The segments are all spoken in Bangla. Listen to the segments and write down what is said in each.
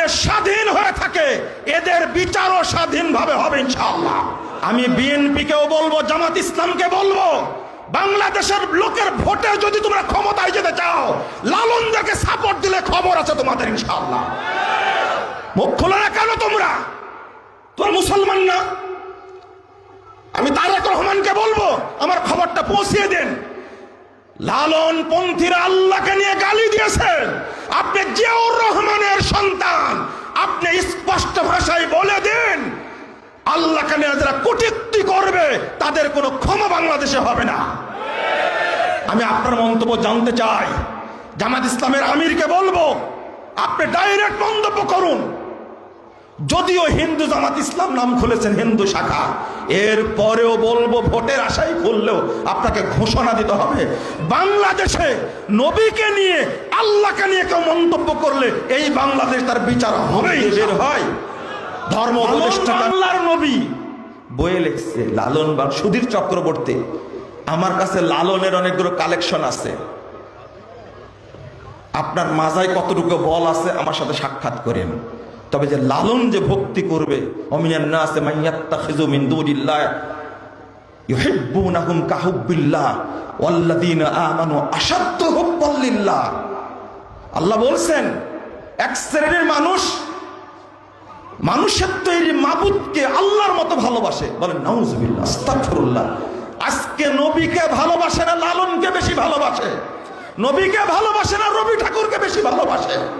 বাংলাদেশ স্বাধীন হয়ে থাকে, এদের বিচারও স্বাধীনভাবে হবে ইনশাআল্লাহ। আমি বিএনপিকেও বলব, জামাত ইসলামকে বলব, বাংলাদেশের লোকের ভোটে যদি তোমরা ক্ষমতায় যেতে চাও লালনদাকে সাপোর্ট দিলে খবর আছে তোমাদের ইনশাআল্লাহ। মুখ খোলো না কেন তোমরা। তোমরা মুসলমান না। আমি তারেক রহমানকে বলব, আমার খবরটা পৌঁছিয়ে দেন। লালন পন্থীরা আল্লাহকে নিয়ে গালি দিয়েছেন আপনি জিয়াউর রহমানের সন্তান। আপনি স্পষ্ট ভাষায় বলে দিন, আল্লাহকে কানে যারা কুটিত্তি করবে, তাদের কোনো ক্ষমা বাংলাদেশে হবে না। আমি আপনার মন্তব্য জানতে চাই। জামাত ইসলামের আমিরকে বলব, আপনি ডাইরেক্ট মন্তব্য করুন। যদিও হিন্দু জামাত ইসলাম নাম খুলেছেন হিন্দু শাখা এর পরেও বলব ভোটের আশাই করলেও আপনাকে ঘোষণা দিতে হবে। বাংলাদেশে নবীকে নিয়ে আল্লাহকে নিয়ে কেউ মন্তব্য করলে এই বাংলাদেশ তার বিচার হবেই বের হয়। ধর্ম আল্লাহর নবী। বইয়ে লিখছে লালন বা সুধীর চক্রবর্তী আমার কাছে লালনের অনেকগুলো কালেকশন আছে। আপনার মাজায় কতটুকু বল আছে আমার সাথে সাক্ষাৎ করেন। তবে যে লালন যে ভক্তি করবে আল্লাহ বলছেন, এক শ্রেণির মানুষ মানুষের তৈরি মাবুদকে আল্লাহর মতো ভালোবাসে। বলেন, নাউজুবিল্লাহ আজকে নবীকে ভালোবাসে না, লালনকে বেশি ভালোবাসে? নবীকে ভালোবাসে না, রবি ঠাকুরকে বেশি ভালোবাসে?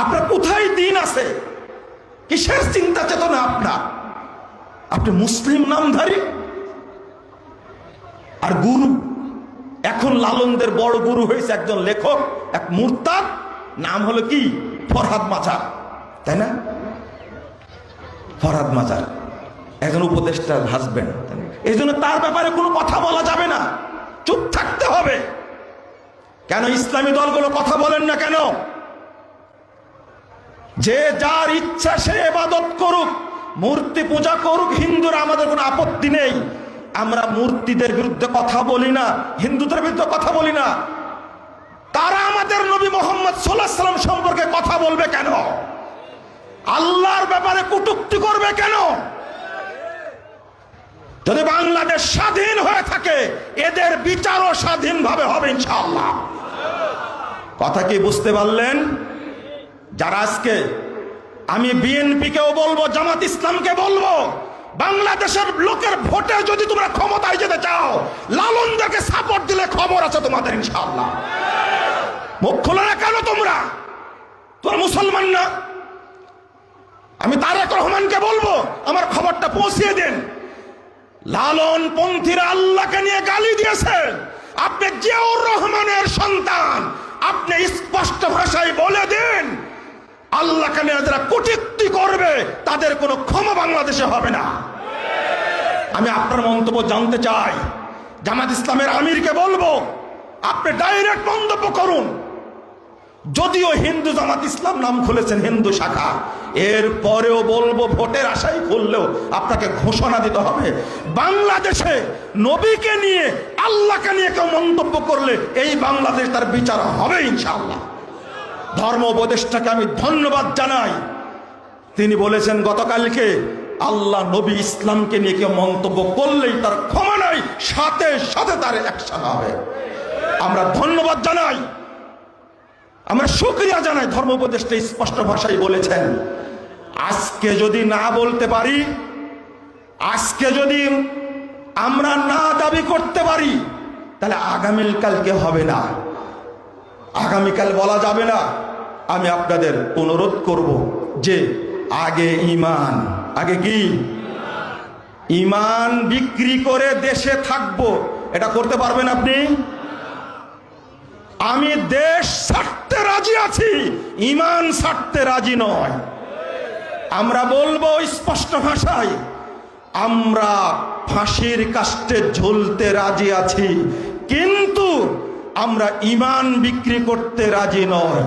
আপনার কোথায় দিন আছে? কিসের চিন্তা চেতনা আপনার? আপনি মুসলিম নামধারী? আর গুরু, এখন লালনদের বড় গুরু হয়েছে একজন লেখক, এক মুরতাদ, নাম হলো কি? ফরহাদ মাজার। তাই না? ফরহাদ মাজার, একজন উপদেষ্টার হাজবেন্ড এই জন্য তার ব্যাপারে কোনো কথা বলা যাবে না। চুপ থাকতে হবে। কেন ইসলামী দলগুলো কথা বলেন না কেন? যে যার ইচ্ছা সে এবাদত করুক, মূর্তি পূজা করুক, হিন্দুরা আমাদের কোনো আপত্তি নেই। আমরা মূর্তিদের বিরুদ্ধে কথা বলি না, হিন্দুদের বিরুদ্ধে কথা বলি না। তারা আমাদের নবী মোহাম্মদ সাল্লাম সম্পর্কে কথা বলবে কেন? আল্লাহর ব্যাপারে কটুক্তি করবে কেন? যদি বাংলাদেশ স্বাধীন হয়ে থাকে, এদের বিচারও স্বাধীনভাবে হবে ইনশাআল্লাহ। কথা কি বুঝতে পারলেন? যারা আজকে আমি বিএনপিকেও বলব, জামাত ইসলামকে বলব, বাংলাদেশের লোকের ভোটে যদি তোমরা ক্ষমতায় যেতে চাও লালন লালনদাকে সাপোর্ট দিলে খবর আছে তোমাদের ইনশাআল্লাহ। মুখ খোলো না কেন তোমরা? তোমরা মুসলমান না? আমি তারেক রহমানকে বলব, আমার খবরটা পৌঁছিয়ে দেন। লালন পন্থীরা আল্লাহকে নিয়ে গালি দিয়েছে। আপনি জিয়াউর রহমানের সন্তান, আপনি স্পষ্ট ভাষায় বলে দেন আল্লাহকে যারা কুটিক্তি করবে, তাদের কোনো ক্ষমা বাংলাদেশে হবে না। আমি আপনার মন্তব্য জানতে চাই। জামাত ইসলামের আমিরকে বলব, আপনি ডাইরেক্ট মন্তব্য করুন। যদিও হিন্দু জামাত ইসলাম নাম খুলেছেন হিন্দু শাখা এর পরেও বলব ভোটের আশাই করলেও আপনাকে ঘোষণা দিতে হবে। বাংলাদেশে নবীকে নিয়ে, আল্লাহকে নিয়ে কেউ মন্তব্য করলে এই বাংলাদেশ তার বিচার হবে ইনশাআল্লাহ। ধর্ম উপদেষ্টাকে আমি ধন্যবাদ জানাই। তিনি বলেছেন, গতকালকে আল্লাহ নবী ইসলামকে নিয়ে কেউ মন্তব্য করলেই তার ক্ষমা নাই, সাথে সাথে তার অ্যাকশন হবে। আমরা ধন্যবাদ জানাই। আমরা শুক্রিয়া জানাই, ধর্ম উপদেষ্টা স্পষ্ট ভাষায় বলেছেন, আজকে যদি না বলতে পারি, আজকে যদি আমরা না দাবি করতে পারি, তাহলে আগামীকালকে হবে না। আগামীকাল বলা যাবে না। আমি আপনাদের অনুরোধ করব যে আগে ইমান আগে কি? ইমান বিক্রি করে দেশে থাকব। এটা করতে পারবেন আপনি? আমি দেশ ছাড়তে রাজি আছি ইমান ছাড়তে রাজি নয়। আমরা বলব স্পষ্ট ভাষায়, আমরা ফাঁসির কাস্টে ঝুলতে রাজি আছি। কিন্তু আমরা ইমান বিক্রি করতে রাজি নয়।